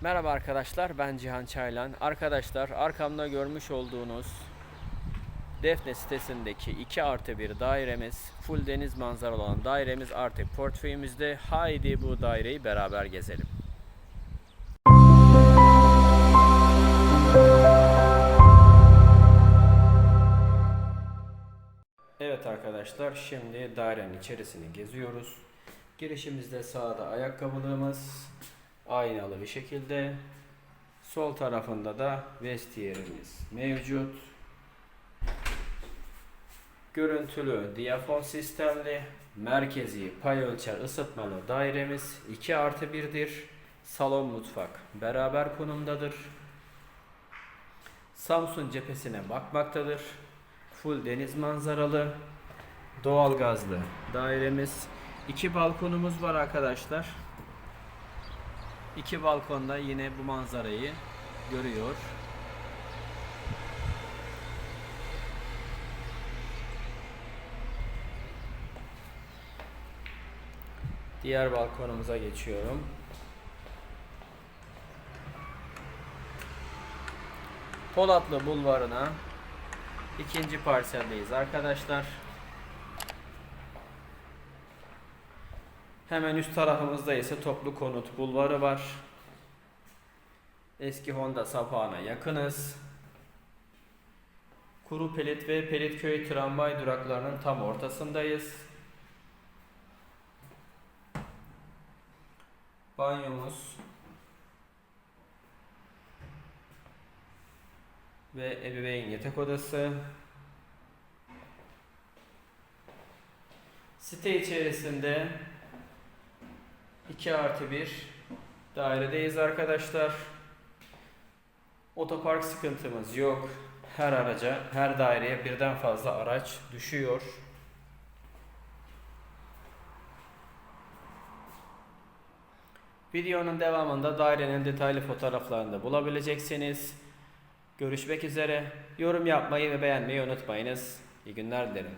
Merhaba arkadaşlar ben Cihan Çaylan. Arkadaşlar arkamda görmüş olduğunuz Defne sitesindeki 2 artı 1 dairemiz full deniz manzaralı olan dairemiz artık portföyümüzde. Haydi bu daireyi beraber gezelim. Evet arkadaşlar şimdi dairenin içerisini geziyoruz. Girişimizde sağda ayakkabılığımız aynalı bir şekilde. Sol tarafında da vestiyerimiz mevcut. Görüntülü diyafon sistemli merkezi pay ölçer ısıtmalı dairemiz 2 artı 1'dir. Salon mutfak beraber konumdadır. Samsun cephesine bakmaktadır. Full deniz manzaralı doğalgazlı dairemiz. İki balkonumuz var arkadaşlar. İki balkonda yine bu manzarayı görüyor. Diğer balkonumuza geçiyorum. Polatlı Bulvarı'na ikinci parseldeyiz arkadaşlar. Hemen üst tarafımızda ise toplu konut bulvarı var. Eski Honda sapağına yakınız. Kuru Pelit ve Pelitköy tramvay duraklarının tam ortasındayız. Banyomuz ve ebeveyn yatak odası. Site içerisinde 2 artı 1 dairedeyiz arkadaşlar. Otopark sıkıntımız yok. Her araca, her daireye birden fazla araç düşüyor. Videonun devamında dairenin detaylı fotoğraflarını da bulabileceksiniz. Görüşmek üzere. Yorum yapmayı ve beğenmeyi unutmayınız. İyi günler dilerim.